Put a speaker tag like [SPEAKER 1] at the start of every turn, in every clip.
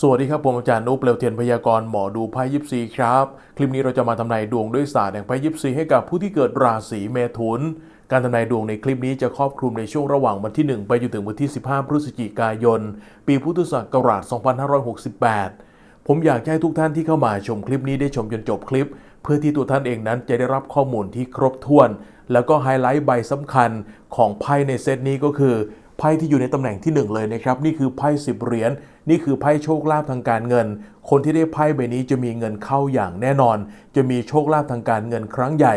[SPEAKER 1] สวัสดีครับ ผมอาจารย์นุเปลวเทียนพยากรณ์หมอดูไพ่ยิปซีครับ คลิปนี้เราจะมาทำนายดวงด้วยศาสตร์แห่งไพ่ยิปซีให้กับผู้ที่เกิดราศีเมถุน การทำนายดวงในคลิปนี้จะครอบคลุมในช่วงระหว่างวันที่ 1 ไปจนถึงวันที่ 15 พฤศจิกายน ปีพุทธศักราช 2568 ผมอยากให้ทุกท่านที่เข้ามาชมคลิปนี้ได้ชมจนจบคลิป เพื่อที่ตัวท่านเองนั้นจะได้รับข้อมูลที่ครบถ้วน แล้วก็ไฮไลท์ใบสำคัญของไพ่ในเซตนี้ก็คือ พ่ที่อยู่ในตำแหน่งที่หนึ่งเลยนะครับ นี่คือไพ่สิบเหรียญนี่คือไพ่โชคลาภทางการเงิน คนที่ได้ไพ่ใบนี้จะมีเงินเข้าอย่างแน่นอน จะมีโชคลาภทางการเงินครั้งใหญ่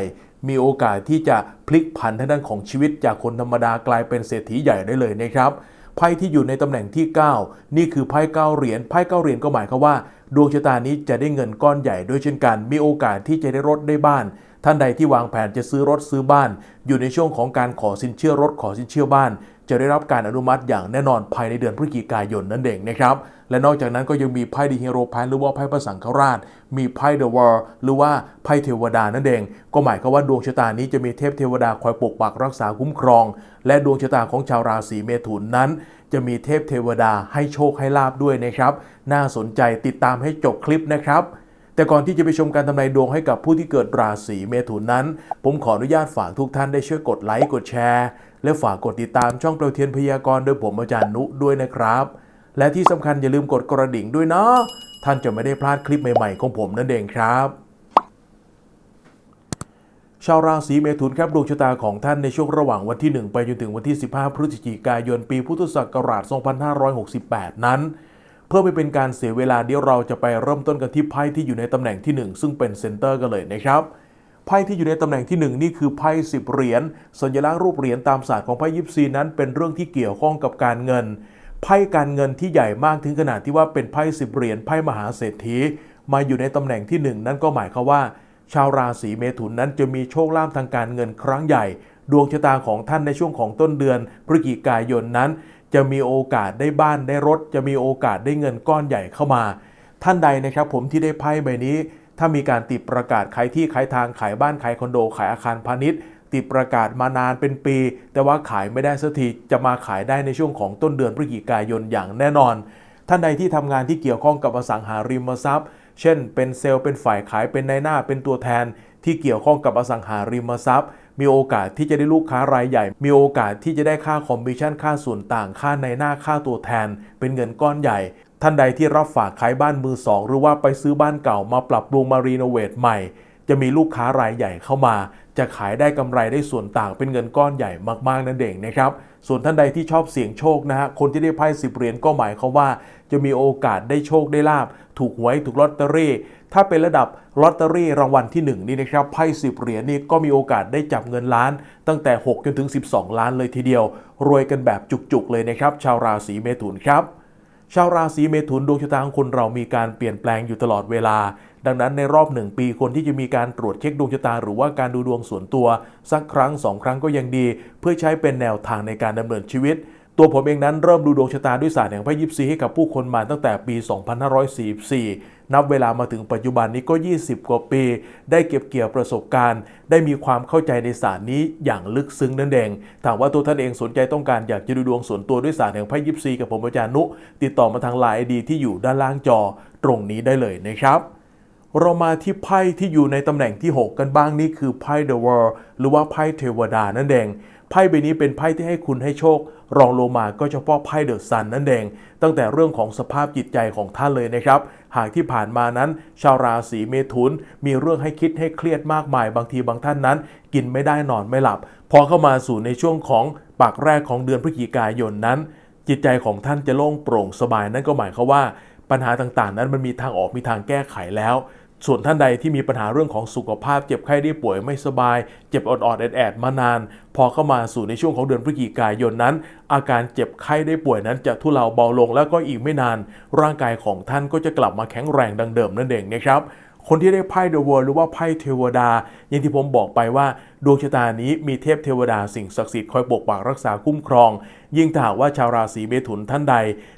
[SPEAKER 1] มีโอกาสที่จะพลิกผันทางด้านของชีวิตจากคนธรรมดากลายเป็นเศรษฐีใหญ่ได้เลยนะครับไพ่ที่อยู่ในตำแหน่งที่ 9 นี่คือไพ่เก้าเหรียญไพ่เก้าเหรียญก็หมายความว่า ดวงชะตานี้จะได้เงินก้อนใหญ่ด้วยเช่นกัน มีโอกาสที่จะได้รถได้บ้าน ท่านใดที่วางแผนจะซื้อรถซื้อบ้าน อยู่ในช่วงของการขอสินเชื่อรถขอสินเชื่อบ้าน จะได้รับการอนุมัติอย่างแน่นอนภายในเดือนพฤศจิกายนนั่นเองนะครับ และนอกจากนั้นก็ยังมีไพ่ดีฮีโร่แพนหรือว่าไพ่พระสังฆราช มีไพ่เดอะวอร์หรือว่าไพ่เทวดานั่นเอง ก็หมายความว่าดวงชะตานี้จะมีเทพเทวดาคอยปกปักรักษาคุ้มครอง และดวงชะตาของชาวราศีเมถุนนั้น จะมีเทพเทวดาให้โชคให้ลาบด้วยนะครับ น่าสนใจติดตามให้จบคลิปนะครับ แต่ก่อนที่จะไปชมการทำนายดวงให้กับผู้ที่เกิดราศีเมถุนนั้น ผมขออนุญาตฝากทุกท่านได้ช่วยกดไลค์กดแชร์ และฝากกดติดตามช่องเปลวเทียนพยากรณ์โดยผมอาจารย์นุด้วยนะครับ และที่สำคัญอย่าลืมกดกระดิ่งด้วยเนาะท่านจะไม่ได้พลาดคลิปใหม่ๆของผมนั่นเองครับชาวราศีเมถุนครับดวงชะตาของท่านในช่วงระหว่างวันที่ 1 ไปจนถึงวันที่ 15 พฤศจิกายน ปีพุทธศักราช 2568 นั้น เพื่อไม่เป็นการเสียเวลาเดี๋ยวเราจะไปเริ่มต้นกันที่ไพ่ที่อยู่ในตำแหน่งที่ 1 ซึ่งเป็นเซนเตอร์กันเลยนะครับไพ่ที่อยู่ในตำแหน่งที่ 1 นี่คือไพ่สิบเหรียญสัญลักษณ์รูปเหรียญตามศาสตร์ของไพ่ยิปซีนั้นเป็นเรื่องที่เกี่ยวข้องกับการเงิน ไพ่การเงินที่ใหญ่มากถึงขนาดที่ว่าเป็นไพ่สิบเหรียญไพ่มหาเศรษฐี มาอยู่ในตำแหน่งที่ 1 นั่นก็หมายความว่า ชาวราศีเมถุนนั้นจะมีโชคลาภทางการเงินครั้งใหญ่ ดวงชะตาของท่านในช่วงของต้นเดือนพฤศจิกายนนั้น จะมีโอกาสได้บ้านได้รถ จะมีโอกาสได้เงินก้อนใหญ่เข้ามา ท่านใดนะครับผมที่ได้ไพ่ใบนี้ ถ้ามีการติดประกาศขายที่ขายทางขายบ้านขายคอนโดขายอาคารพาณิชย์ ติดประกาศมานานเป็นปี แต่ว่าขายไม่ได้สักทีจะมาขายได้ในช่วงของต้นเดือนพฤศจิกายนอย่างแน่นอน ท่านใดที่ทำงานที่เกี่ยวข้องกับอสังหาริมทรัพย์ เช่น เป็นเซลล์เป็นฝ่ายขายเป็นนายหน้าเป็นตัวแทน ที่เกี่ยวข้องกับอสังหาริมทรัพย์ มีโอกาสที่จะได้ลูกค้ารายใหญ่ มีโอกาสที่จะได้ค่าคอมมิชชั่นค่าส่วนต่างค่าในหน้าค่าตัวแทน เป็นเงินก้อนใหญ่ ท่านใดที่รับฝากขายบ้านมือสองหรือว่าไปซื้อบ้านเก่ามาปรับปรุงมารีโนเวทใหม่ จะมีลูกค้ารายใหญ่เข้ามา จะขายได้กำไรได้ส่วนต่างเป็นเงินก้อนใหญ่มากๆนั่นเองนะครับส่วนท่านใดที่ชอบเสี่ยงโชคนะฮะคนที่ได้ไพ่สิบเหรียญก็หมายความว่า จะมีโอกาสได้โชคได้ลาบ ถูกหวยถูกลอตเตอรี่ ถ้าเป็นระดับลอตเตอรี่รางวัลที่ 1 นี่นะครับไพ่สิบเหรียญนี่ก็มีโอกาสได้จับเงินล้าน ตั้งแต่ 6 จนถึง 12 ล้านเลยทีเดียว รวยกันแบบจุกๆเลยนะครับ ชาวราศีเมถุนครับ ชาวราศีเมถุนดวงชะตาของคนเรามีการเปลี่ยนแปลงอยู่ตลอดเวลา ดังนั้นในรอบหนึ่งปีคนที่จะมีการตรวจเช็คดวงชะตา หรือว่าการดูดวงส่วนตัว สักครั้งสองครั้งก็ยังดี เพื่อใช้เป็นแนวทางในการดำเนินชีวิต ตัวผมเองนั้นเริ่มดูดวงชะตาด้วยศาสตร์แห่งไพ่ยิปซีให้กับผู้คนมาตั้งแต่ปี 2544 นับเวลามาถึงปัจจุบันนี้ก็ 20 กว่าปี ได้เก็บเกี่ยวประสบการณ์ ได้มีความเข้าใจในศาสตร์นี้อย่างลึกซึ้งนั่นเองถามว่าตัวท่านเองสนใจต้องการอยากจะดูดวงส่วนตัวด้วยศาสตร์แห่งไพ่ยิปซีกับผมอาจารย์นุ ติดต่อมาทางไลน์ดีที่อยู่ด้านล่างจอตรงนี้ได้เลยนะครับ เรามาที่ไพ่ที่อยู่ในตำแหน่งที่ 6 กันบ้างนี่คือไพ่ The World หรือว่าไพ่เทวดานั่นเองไพ่ใบนี้เป็นไพ่ที่ให้คุณให้โชค รองลงมาก็เฉพาะไพ่เดอะซันนั่นเอง ตั้งแต่เรื่องของสภาพจิตใจของท่านเลยนะครับ หากที่ผ่านมานั้น ชาวราศีเมถุน มีเรื่องให้คิดให้เครียดมากมาย บางทีบางท่านนั้น กินไม่ได้นอนไม่หลับ พอเข้ามาสู่ในช่วงของปากแรกของเดือนพฤศจิกายนนั้น จิตใจของท่านจะโล่งโปร่งสบายนั่นก็หมายความว่า ปัญหาต่างๆ นั้นมันมีทางออกมีทางแก้ไขแล้ว ส่วนท่านใดที่มีปัญหาเรื่องของสุขภาพ เจ็บไข้ได้ป่วยไม่สบาย เจ็บออดๆแอดมานาน พอเข้ามาสู่ในช่วงของเดือนพฤศจิกายนนั้น อาการเจ็บไข้ได้ป่วยนั้นจะทุเลาเบาลงแล้วก็อีกไม่นาน ร่างกายของท่านก็จะกลับมาแข็งแรงดังเดิมนั่นเองนะครับ คนที่ได้ไพ่เดอะเวิร์หรือว่าไพ่เทวดา อย่างที่ผมบอกไปว่า ดวงชะตานี้มีเทพเทวดาสิ่งศักดิ์สิทธิ์คอยปกปักรักษาคุ้มครอง ยิ่งถ้าหากว่าชาวราศีเมถุนท่านใด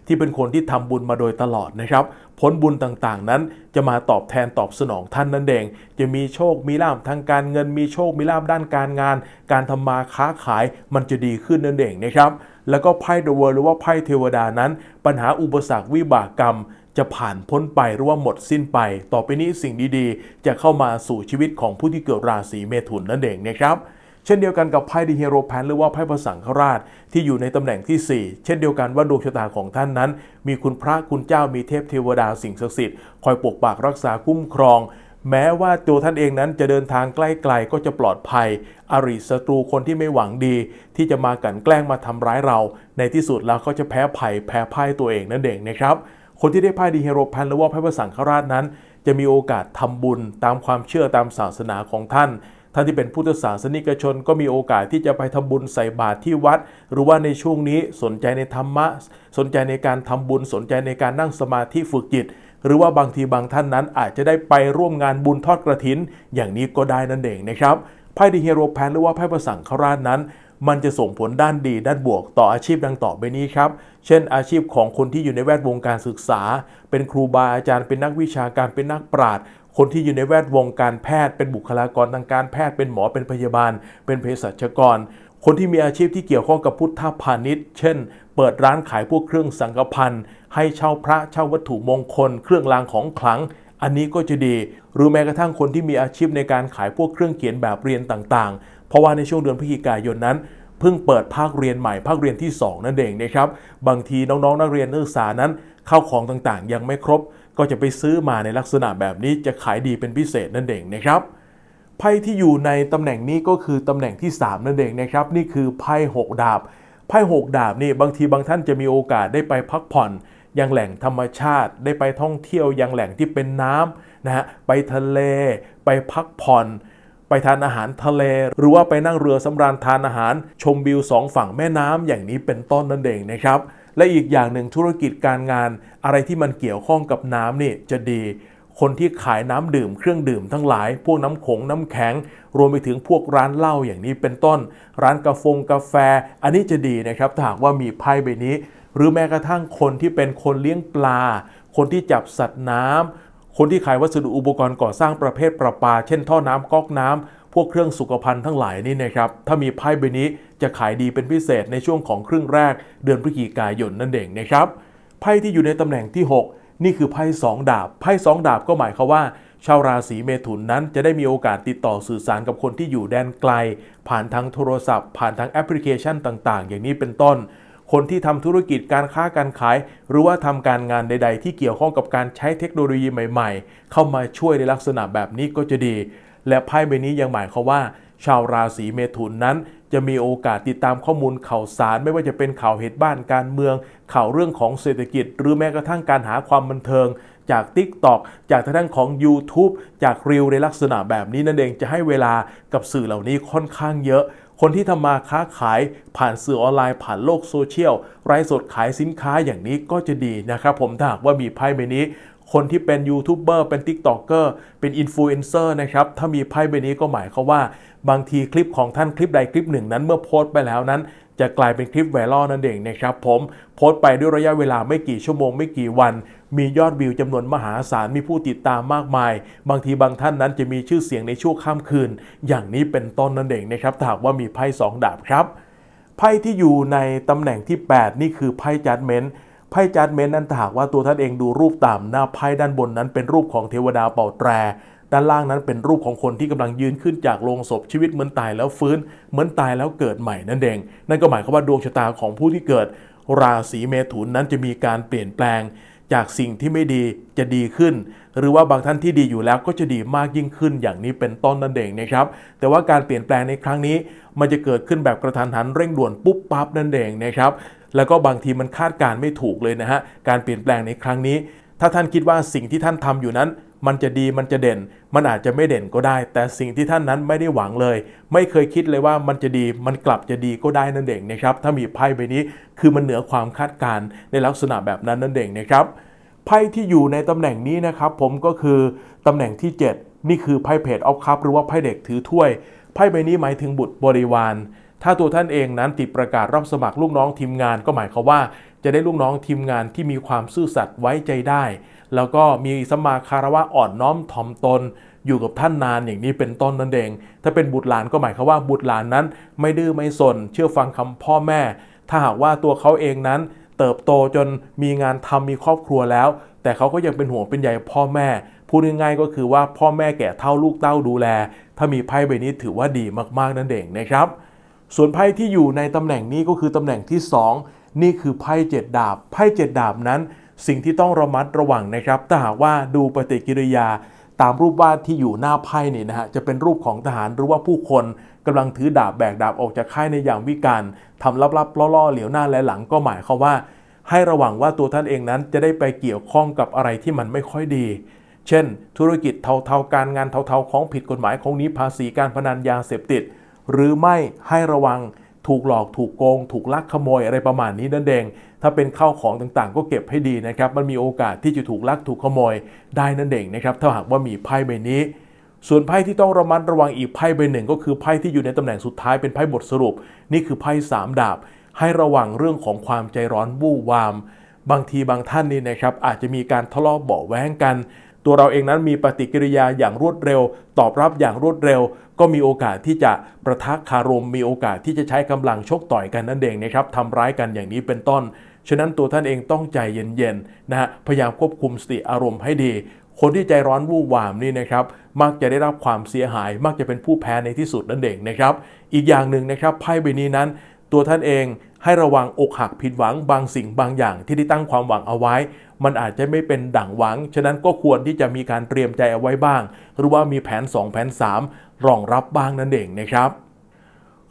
[SPEAKER 1] ที่เป็นคนที่ทำบุญมาโดยตลอดนะครับ ผลบุญต่างๆนั้นจะมาตอบแทนตอบสนองท่านนั่นเอง จะมีโชคมีลาภทางการเงิน มีโชคมีลาภด้านการงาน การทำมาค้าขายมันจะดีขึ้นนั่นเองนะครับแล้วก็ไพ่เดอะเวิร์หรือว่าไพ่เทวดานั้น ปัญหาอุปสรรควิบากกรรม จะผ่านพ้นไปหรือว่าหมดสิ้นไป ต่อไปนี้สิ่งดีๆ จะเข้ามาสู่ชีวิตของผู้ที่เกิดราศีเมถุนนั่นเองนะครับเช่นเดียวกันกับไพ่ดีเฮโรแพนหรือว่าไพ่พระสังฆราชที่อยู่ในตำแหน่งที่ 4 เช่นเดียวกันว่าดวงชะตาของท่านนั้น มีคุณพระคุณเจ้ามีเทพเทวดาสิ่งศักดิ์สิทธิ์คอยปกปักรักษาคุ้มครอง แม้ว่าตัวท่านเองนั้นจะเดินทางใกล้ไกลก็จะปลอดภัย อริศัตรูคนที่ไม่หวังดี ที่จะมากันแกล้งมาทำร้ายเรา ในที่สุดแล้วก็จะแพ้ภัยแพ้พ่ายตัวเองนั่นเองนะครับ คนที่ได้ไพ่ดีเฮโรแพนหรือว่าไพ่พระสังฆราชนั้น จะมีโอกาสทำบุญตามความเชื่อตามศาสนาของท่านท่านที่เป็นพุทธศาสนิกชนก็มีโอกาสที่จะไปทำบุญใส่บาตรที่วัด หรือว่าในช่วงนี้สนใจในธรรมะ สนใจในการทำบุญสนใจในการนั่งสมาธิฝึกจิต หรือว่าบางทีบางท่านนั้นอาจจะได้ไปร่วมงานบุญทอดกระถิน อย่างนี้ก็ได้นั่นเองนะครับไพ่ดีเฮโรแพนหรือว่าไพ่ประสังฆราชนั้น มันจะส่งผลด้านดีด้านบวกต่ออาชีพดังต่อไปนี้ครับ เช่นอาชีพของคนที่อยู่ในแวดวงการศึกษา เป็นครูบาอาจารย์ เป็นนักวิชาการ เป็นนักปราชญ์ คนที่อยู่ในแวดวงการแพทย์ เป็นบุคลากรทางการแพทย์ เป็นหมอ เป็นพยาบาล เป็นเภสัชกร คนที่มีอาชีพที่เกี่ยวข้องกับพุทธพาณิชย์ เช่น เปิดร้านขายพวกเครื่องสังฆพันธ์ ให้เช่าพระ เช่าวัตถุมงคล เครื่องรางของขลังอันนี้ก็จะดี หรือแม้กระทั่งคนที่มีอาชีพในการขายพวกเครื่องเขียนแบบเรียนต่างๆ เพราะว่าในช่วงเดือนพฤศจิกายนนั้นเพิ่งเปิดภาคเรียนใหม่ภาคเรียนที่ 2 นั่นเองนะครับ บางทีน้องๆ นักเรียนนักศึกษานั้นเข้าของต่างๆ ยังไม่ครบ ก็จะไปซื้อมาในลักษณะแบบนี้จะขายดีเป็นพิเศษนั่นเองนะครับไพ่ที่อยู่ในตำแหน่งนี้ก็คือตำแหน่งที่ 3 นั่นเองนะครับ นี่คือไพ่6ดาบไพ่6ดาบนี่บางทีบางท่านจะมีโอกาสได้ไปพักผ่อน ยังแหล่งธรรมชาติ ได้ไปท่องเที่ยวยังแหล่งที่เป็นน้ำนะฮะไปทะเล ไปพักผ่อน ไปทานอาหารทะเล หรือว่าไปนั่งเรือสำราญทานอาหาร ชมวิวสองฝั่งแม่น้ำอย่างนี้เป็นต้นนั่นเองนะครับและอีกอย่างหนึ่งธุรกิจการงาน อะไรที่มันเกี่ยวข้องกับน้ำนี่จะดี คนที่ขายน้ำดื่มเครื่องดื่มทั้งหลาย พวกน้ำขงน้ำแข็ง รวมไปถึงพวกร้านเหล้าอย่างนี้เป็นต้น ร้านกาแฟกาแฟ อันนี้จะดีนะครับถ้าหากว่ามีไพ่ใบนี้ หรือแม้กระทั่งคนที่เป็นคนเลี้ยงปลา คนที่จับสัตว์น้ำ คนที่ขายวัสดุอุปกรณ์ก่อสร้างประเภทประปา เช่นท่อน้ำก๊อกน้ำพวกเครื่องสุขภัณฑ์ทั้งหลายนี่นะครับ ถ้ามีไพ่ใบนี้จะขายดีเป็นพิเศษในช่วงของครึ่งแรก เดือนพฤศจิกายนนั่นเองนะครับไพ่ที่อยู่ในตำแหน่งที่ 6 นี่คือไพ่สองดาบไพ่สองดาบก็หมายความว่า ชาวราศีเมถุนนั้นจะได้มีโอกาสติดต่อสื่อสารกับคนที่อยู่แดนไกล ผ่านทางโทรศัพท์ ผ่านทางแอปพลิเคชันต่าง ๆ อย่างนี้เป็นต้น คนที่ทำธุรกิจการค้าการขาย หรือว่าทำการงานใด ๆ ที่เกี่ยวข้องกับการใช้เทคโนโลยีใหม่ ๆ เข้ามาช่วยในลักษณะแบบนี้ก็จะดี และไพ่ใบนี้ยังหมายความว่าชาวราศีเมถุนนั้น จะมีโอกาสติดตามข้อมูลข่าวสาร ไม่ว่าจะเป็นข่าวเหตุบ้านการเมือง ข่าวเรื่องของเศรษฐกิจ หรือแม้กระทั่งการหาความบันเทิง จาก TikTok จากทางด้านของ YouTube จากรีวในลักษณะแบบนี้นั่นเองจะให้เวลากับสื่อเหล่านี้ค่อนข้างเยอะ คนที่ทำมาค้าขายผ่านสื่อออนไลน์ผ่านโลกโซเชียลไร้สดขายสินค้าอย่างนี้ก็จะดีนะครับผมถ้าหากว่ามีไพ่ใบนี้ คนที่เป็นยูทูบเบอร์เป็น t ิ k t o k เกอร์เป็นอินฟลูเอนเซอร์นะครับ ถ้ามีไพ่ใบนี้ก็หมายความว่า บางทีคลิปของท่านคลิปใดคลิปหนึ่งนั้นเมื่อโพสต์ไปแล้วนั้น จะกลายเป็นคลิปไวรัลนั่นเองนะครับผมโพสต์ไปด้วยระยะเวลาไม่กี่ชั่วโมงไม่กี่วัน มียอดวิวจำนวนมหาศาลมีผู้ติดตามมากมาย บางทีบางท่านนั้นจะมีชื่อเสียงในช่วงข้ามคืน อย่างนี้เป็นต้นนั่นเองนะครับถาหากว่ามีไพ่สองดาบครับไพ่ที่อยู่ในตำแหน่งที่ 8 นี่คือไพ่จัดเมนต์ ไพ่จัดเมนนั้นถาหากว่าตัวท่านเองดูรูปตามหน้าไพ่ด้านบนนั้นเป็นรูปของเทวดาเป่าแตร ด้านล่างนั้นเป็นรูปของคนที่กำลังยืนขึ้นจากโลงศพชีวิตเหมือนตายแล้วฟื้น เหมือนตายแล้วเกิดใหม่นั่นเอง นั่นก็หมายความว่าดวงชะตาของผู้ที่เกิด ราศีเมถุนนั้นจะมีการเปลี่ยนแปลง จากสิ่งที่ไม่ดีจะดีขึ้น หรือว่าบางท่านที่ดีอยู่แล้วก็จะดีมากยิ่งขึ้นอย่างนี้เป็นต้นนั่นเองนะครับ แต่ว่าการเปลี่ยนแปลงในครั้งนี้ มันจะเกิดขึ้นแบบกระทันหันเร่งด่วนปุ๊บปั๊บนั่นเองนะครับ แล้วก็บางทีมันคาดการณ์ไม่ถูกเลยนะฮะการเปลี่ยนแปลงในครั้งนี้ ถ้าท่านคิดว่าสิ่งที่ท่านทำอยู่นั้น มันจะดีมันจะเด่น มันอาจจะไม่เด่นก็ได้ แต่สิ่งที่ท่านนั้นไม่ได้หวังเลย ไม่เคยคิดเลยว่ามันจะดีมันกลับจะดีก็ได้นั่นเองนะครับถ้ามีไพ่ใบนี้คือมันเหนือความคาดการณ์ในลักษณะแบบนั้นนั่นเองนะครับไพ่ที่อยู่ในตำแหน่งนี้นะครับผมก็คือตำแหน่งที่ 7 นี่คือไพ่เพจออฟคัพหรือว่าไพ่เด็กถือถ้วยไพ่ใบนี้หมายถึงบุตรบริวาร ถ้าตัวท่านเองนั้นติดประกาศรับสมัครลูกน้องทีมงานก็หมายความว่า จะได้ลูกน้องทีมงานที่มีความซื่อสัตย์ไว้ใจได้ แล้วก็มีสมาคารวะอ่อนน้อมถ่อมตน อยู่กับท่านนานอย่างนี้เป็นต้นนั่นเอง ถ้าเป็นบุตรหลานก็หมายความว่าบุตรหลานนั้น ไม่ดื้อไม่สน เชื่อฟังคำพ่อแม่ ถ้าหากว่าตัวเขาเองนั้นเติบโตจนมีงานทำมีครอบครัวแล้ว แต่เขาก็ยังเป็นห่วงเป็นใยพ่อแม่พูดง่ายๆก็คือว่าพ่อแม่แก่เท่าลูกเต้าดูแล ถ้ามีไพ่ใบนี้ถือว่าดีมากๆนั่นเองนะครับ ส่วนไพ่ที่อยู่ในตำแหน่งนี้ก็คือตำแหน่งที่ 2 นี่คือไพ่เจ็ดดาบ ไพ่เจ็ดดาบนั้น สิ่งที่ต้องระมัดระวังนะครับ ถ้าหากว่าดูปฏิกิริยาตามรูปวาดที่อยู่หน้าไพ่เนี่ยนะฮะจะเป็นรูปของทหารหรือว่าผู้คนกำลังถือดาบแบกดาบออกจากค่ายในยามวิกาลทำลับๆล่อๆ เหลียวหน้าและหลังก็หมายความว่า ให้ระวังว่าตัวท่านเองนั้นจะได้ไปเกี่ยวข้องกับอะไรที่มันไม่ค่อยดี เช่น ธุรกิจเทาๆการงานเทาๆของผิดกฎหมายของนี้ภาษีการพนันยาเสพติด หรือไม่ให้ระวังถูกหลอกถูกโกง ถูกลักขโมยอะไรประมาณนี้นั่นเอง ถ้าเป็นข้าวของต่างๆ ก็เก็บให้ดีนะครับ มันมีโอกาสที่จะถูกลักถูกขโมยได้นั่นเองนะครับ ถ้าหากว่ามีไพ่ใบนี้ ส่วนไพ่ที่ต้องระมัดระวังอีกไพ่ใบหนึ่ง ก็คือไพ่ที่อยู่ในตำแหน่งสุดท้ายเป็นไพ่บทสรุป นี่คือไพ่สามดาบ ให้ระวังเรื่องของความใจร้อนวู่วาม บางทีบางท่านนี่นะครับอาจจะมีการทะเลาะเบาแว้งกัน ตัวเราเองนั้นมีปฏิกิริยาอย่างรวดเร็ว ตอบรับอย่างรวดเร็ว ก็มีโอกาสที่จะประทะคารม มีโอกาสที่จะใช้กำลังชกต่อยกันนั่นเองนะครับทำร้ายกันอย่างนี้เป็นต้น ฉะนั้นตัวท่านเองต้องใจเย็นๆนะฮะพยายามควบคุมสติอารมณ์ให้ดี คนที่ใจร้อนวู่วามนี่นะครับมักจะได้รับความเสียหาย มักจะเป็นผู้แพ้ในที่สุดนั่นเองนะครับ อีกอย่างหนึ่งนะครับไพ่ใบนี้นั้น ตัวท่านเองให้ระวังอกหักผิดหวังบางสิ่งบางอย่างที่ได้ตั้งความหวังเอาไว้ มันอาจจะไม่เป็นดั่งหวัง ฉะนั้นก็ควรที่จะมีการเตรียมใจเอาไว้บ้าง หรือว่ามีแผน 2 แผน 3 รองรับบ้างนั่นเองนะครับ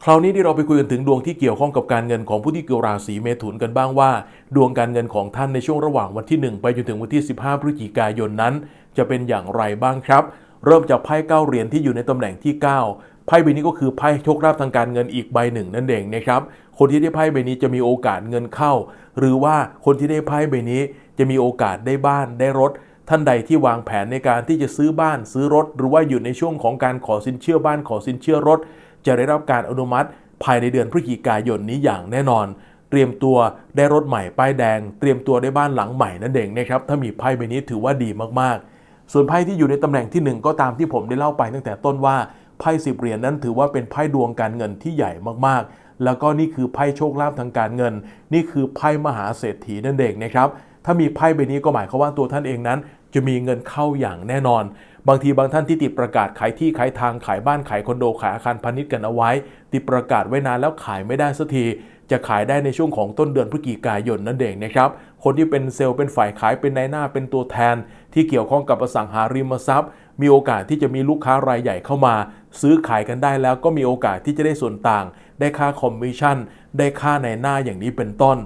[SPEAKER 1] คราวนี้ที่เราไปคุยกันถึงดวงที่เกี่ยวข้องกับการเงินของผู้ที่เกิดราศีเมถุนกันบ้างว่า ดวงการเงินของท่านในช่วงระหว่างวันที่ 1 ไปจนถึงวันที่ 15 พฤศจิกายนนั้น จะเป็นอย่างไรบ้างครับ เริ่มจากไพ่เก้าเหรียญที่อยู่ในตำแหน่งที่ 9 ไพ่ใบนี้ก็คือไพ่โชคลาภทางการเงินอีกใบหนึ่งนั่นเองนะครับคนที่ได้ไพ่ใบนี้จะมีโอกาสเงินเข้า หรือว่าคนที่ได้ไพ่ใบนี้ จะมีโอกาสได้บ้านได้รถ ท่านใดที่วางแผนในการที่จะซื้อบ้านซื้อรถ หรือว่าอยู่ในช่วงของการขอสินเชื่อบ้านขอสินเชื่อรถ จะได้รับการอนุมัติ ภายในเดือนพฤศจิกายนนี้อย่างแน่นอน เตรียมตัวได้รถใหม่ป้ายแดง เตรียมตัวได้บ้านหลังใหม่นั่นเองนะครับถ้ามีไพ่ใบนี้ถือว่าดีมากๆ ส่วนไพ่ที่อยู่ในตำแหน่งที่ 1 ก็ตามที่ผมได้เล่าไปตั้งแต่ต้นว่าไพ่สิบเหรียญนั้นถือว่าเป็นไพ่ดวงการเงินที่ใหญ่มากๆ แล้วก็นี่คือไพ่โชคลาภทางการเงิน นี่คือไพ่มหาเศรษฐีนั่นเองนะครับ ถ้ามีไพ่ใบนี้ก็หมายความว่าตัวท่านเองนั้น จะมีเงินเข้าอย่างแน่นอน บางทีบางท่านที่ติดประกาศขายที่ขายทางขายบ้านขายคอนโดขายอาคารพาณิชย์กันเอาไว้ ติดประกาศไว้นานแล้วขายไม่ได้สักทีจะขายได้ในช่วงของต้นเดือนพฤศจิกายนนั่นเองนะครับ คนที่เป็นเซลล์เป็นฝ่ายขายเป็นนายหน้าเป็นตัวแทน ที่เกี่ยวข้องกับอสังหาริมทรัพย์ มีโอกาสที่จะมีลูกค้ารายใหญ่เข้ามา ซื้อขายกันได้แล้วก็มีโอกาสที่จะได้ส่วนต่าง ได้ค่าคอมมิชชั่น ได้ค่าในหน้าอย่างนี้เป็นต้น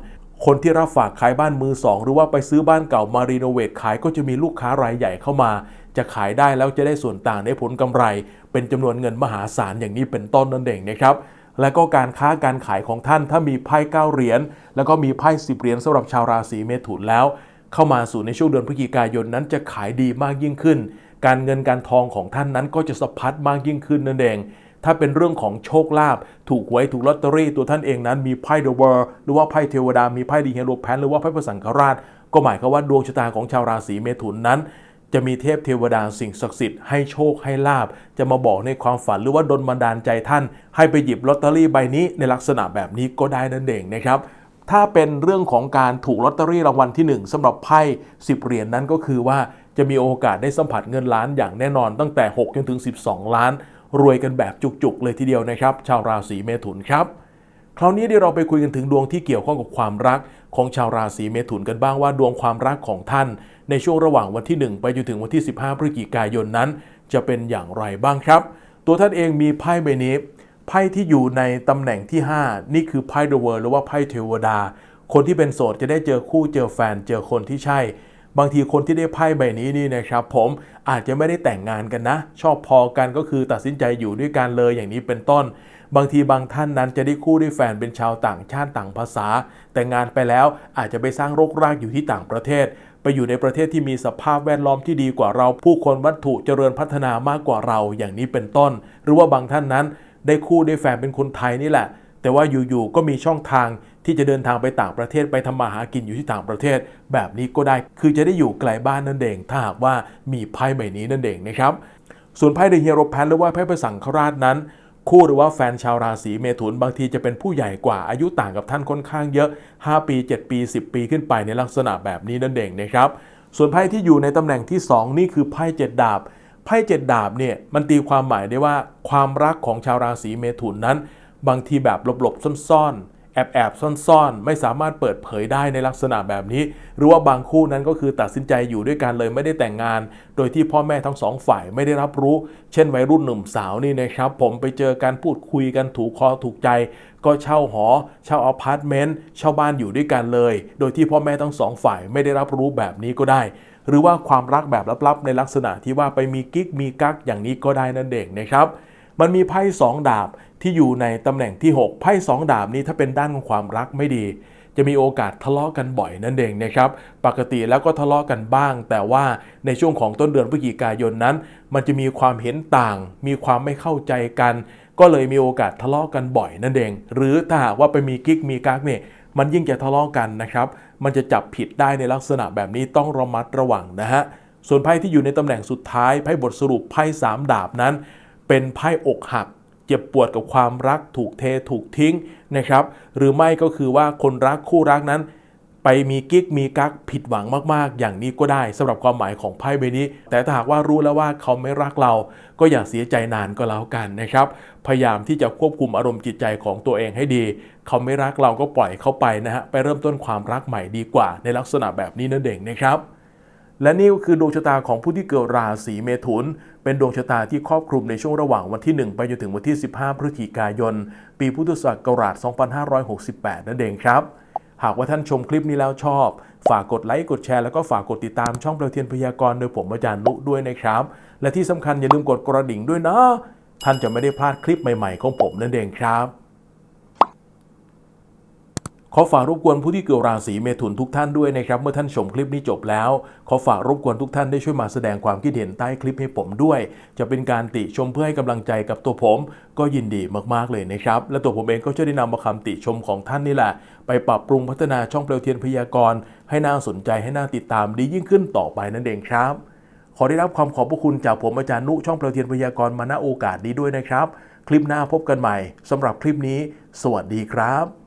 [SPEAKER 1] คนที่รับฝากขายบ้านมือสองหรือว่าไปซื้อบ้านเก่ามารีโนเวทขายก็จะมีลูกค้ารายใหญ่เข้ามา จะขายได้แล้วจะได้ส่วนต่างได้ผลกำไร เป็นจำนวนเงินมหาศาลอย่างนี้เป็นต้นนั่นเองนะครับและก็การค้าการขายของท่านถ้ามีไพ่เก้าเหรียญแล้วก็มีไพ่สิบเหรียญสำหรับชาวราศีเมถุนแล้ว เข้ามาสู่ในช่วงเดือนพฤศจิกายนนั้นจะขายดีมากยิ่งขึ้น การเงินการทองของท่านนั้นก็จะสะพัดมากยิ่งขึ้นนั่นเอง ถ้าเป็นเรื่องของโชคลาภถูกหวยถูกลอตเตอรี่ตัวท่านเองนั้น มีไพ่เดอะเวิร์หรือว่าไพ่เทวดา มีไพ่ดีเฮโรแพนหรือว่าไพ่พระสังฆราช ก็หมายความว่าดวงชะตาของชาวราศีเมถุนนั้น จะมีเทพเทวดาสิ่งศักดิ์สิทธิ์ให้โชคให้ลาบ จะมาบอกในความฝันหรือว่าดลบันดาลใจท่าน ให้ไปหยิบลอตเตอรี่ใบนี้ในลักษณะแบบนี้ก็ได้นั่นเองนะครับถ้าเป็นเรื่องของการถูกลอตเตอรี่รางวัลที่ 1สำหรับไพ่10 เหรียญนนั้นก็คือว่าจะมีโอกาสได้สัมผัสเงินล้านอย่างแน่นอนตั้งแต่ 6 จนถึง 12 ล้าน รวยกันแบบจุกๆ เลยทีเดียวนะครับ ชาวราศีเมถุนครับ คราวนี้เดี๋ยวเราไปคุยกันถึงดวงที่เกี่ยวข้องกับความรักของชาวราศีเมถุนกันบ้างว่าดวงความรักของท่าน ในช่วงระหว่างวันที่ 1 ไปจนถึงวันที่ 15 พฤศจิกายนนั้น จะเป็นอย่างไรบ้างครับ ตัวท่านเองมีไพ่ใบนี้ไพ่ที่อยู่ในตำแหน่งที่ 5 นี่คือไพ่เดอะเวิร์หรือว่าไพ่เทวดา คนที่เป็นโสดจะได้เจอคู่เจอแฟนเจอคนที่ใช่ บางทีคนที่ได้ไพ่ใบนี้นี่นะครับผมอาจจะไม่ได้แต่งงานกันนะ ชอบพอกันก็คือตัดสินใจอยู่ด้วยกันเลยอย่างนี้เป็นต้น บางทีบางท่านนั้นจะได้คู่ด้วยแฟนเป็นชาวต่างชาติต่างภาษา แต่งงานไปแล้วอาจจะไปสร้างรกรากอยู่ที่ต่างประเทศ ไปอยู่ในประเทศที่มีสภาพแวดล้อมที่ดีกว่าเรา ผู้คนวัตถุเจริญพัฒนามากกว่าเราอย่างนี้เป็นต้น หรือว่าบางท่านนั้นได้คู่ได้แฟนเป็นคนไทยนี่แหละ แต่ว่าอยู่ๆก็มีช่องทาง ที่จะเดินทางไปต่างประเทศไปทำมาหากินอยู่ที่ต่างประเทศ แบบนี้ก็ได้คือจะได้อยู่ไกลบ้านนั่นเอง ถ้าหากว่ามีไพ่ใบนี้นั่นเองนะครับส่วนไพ่เดเฮียโรแพนหรือว่าไพ่พระสังฆราชนั้น คู่หรือว่าแฟนชาวราศีเมถุนบางทีจะเป็นผู้ใหญ่กว่าอายุต่างกับท่านค่อนข้างเยอะ 5 ปี 7 ปี 10 ปีขึ้นไปในลักษณะแบบนี้นั่นเองนะครับส่วนไพ่ที่อยู่ในตำแหน่งที่ 2 นี่คือไพ่เจ็ดดาบไพ่เจ็ดดาบเนี่ยมันตีความหมายได้ว่าความรักของชาวราศีเมถุนนั้น บางทีแบบหลบๆซ่อนๆ แอบแอบซ่อนๆ ไม่สามารถเปิดเผยได้ในลักษณะแบบนี้ หรือว่าบางคู่นั้นก็คือตัดสินใจอยู่ด้วยกันเลยไม่ได้แต่งงาน โดยที่พ่อแม่ทั้งสองฝ่ายไม่ได้รับรู้ เช่นวัยรุ่นหนุ่มสาวนี่นะครับ ผมไปเจอการพูดคุยกันถูกคอถูกใจ ก็เช่าหอ เช่าอพาร์ตเมนต์เช่าบ้านอยู่ด้วยกันเลย โดยที่พ่อแม่ทั้งสองฝ่ายไม่ได้รับรู้แบบนี้ก็ได้หรือว่าความรักแบบลับๆ ในลักษณะที่ว่าไปมีกิ๊กมีกั๊กอย่างนี้ก็ได้นั่นเองนะครับ มันมีไพ่สองดาบ ที่อยู่ในตำแหน่งที่ 6 ไพ่สองดาบนี้ถ้าเป็นด้านของความรักไม่ดี จะมีโอกาสทะเลาะกันบ่อยนั่นเองนะครับ ปกติแล้วก็ทะเลาะกันบ้าง แต่ว่าในช่วงของต้นเดือนพฤศจิกายนนั้น มันจะมีความเห็นต่าง มีความไม่เข้าใจกัน ก็เลยมีโอกาสทะเลาะกันบ่อยนั่นเอง หรือถ้าหากว่าไปมีกิ๊กมีกั๊กเนี่ยมันยิ่งจะทะเลาะกันนะครับ มันจะจับผิดได้ในลักษณะแบบนี้ต้องระมัดระวังนะฮะ ส่วนไพ่ที่อยู่ในตำแหน่งสุดท้ายไพ่บทสรุปไพ่สามดาบนั้น เป็นไพ่อกหัก จ็บปวดกับความรักถูกเทถูกทิ้งนะครับ หรือไม่ก็คือว่าคนรักคู่รักนั้น ไปมีกิ๊กมีกักผิดหวังมากๆ อย่างนี้ก็ได้สำหรับความหมายของไพ่ใบนี้ แต่ถ้าหากว่ารู้แล้วว่าเขาไม่รักเรา ก็อย่าเสียใจนานก็แล้วกันนะครับ พยายามที่จะควบคุมอารมณ์จิตใจของตัวเองให้ดี เขาไม่รักเราก็ปล่อยเขาไปนะฮะไปเริ่มต้นความรักใหม่ดีกว่า ในลักษณะแบบนี้นั่นเองนะครับ และนี่ก็คือดวงชะตาของผู้ที่เกิดราศีเมถุน เป็นดวงชะตาที่ครอบคลุมในช่วงระหว่างวันที่ 1 ไปจนถึงวันที่ 15 พฤศจิกายน ปีพุทธศักราช 2568 นั่นเองครับ หากว่าท่านชมคลิปนี้แล้วชอบ ฝากกดไลค์ กดแชร์ แล้วก็ฝากกดติดตามช่องเปลวเทียนพยากรณ์โดยผมอาจารย์นุด้วยนะครับ และที่สำคัญอย่าลืมกดกระดิ่งด้วยนะ ท่านจะไม่ได้พลาดคลิปใหม่ ๆ ของผมนั่นเองครับ ขอฝากรบกวนผู้ที่เกิดราศีเมถุนทุกท่านด้วยนะครับ เมื่อท่านชมคลิปนี้จบแล้ว ขอฝากรบกวนทุกท่านได้ช่วยมาแสดงความคิดเห็นใต้คลิปให้ผมด้วย จะเป็นการติชมเพื่อให้กำลังใจกับตัวผม ก็ยินดีมากๆเลยนะครับ และตัวผมเองก็จะได้นำมาคำติชมของท่านนี่แหละ ไปปรับปรุงพัฒนาช่องเปลวเทียนพยากรณ์ให้น่าสนใจให้น่าติดตามดียิ่งขึ้นต่อไปนั่นเองครับ ขอได้รับความขอบพระคุณจากผมอาจารย์นุช่องเปลวเทียนพยากรณ์มาณโอกาสนี้ด้วยนะครับ คลิปหน้าพบกันใหม่สำหรับคลิปนี้ สวัสดีครับ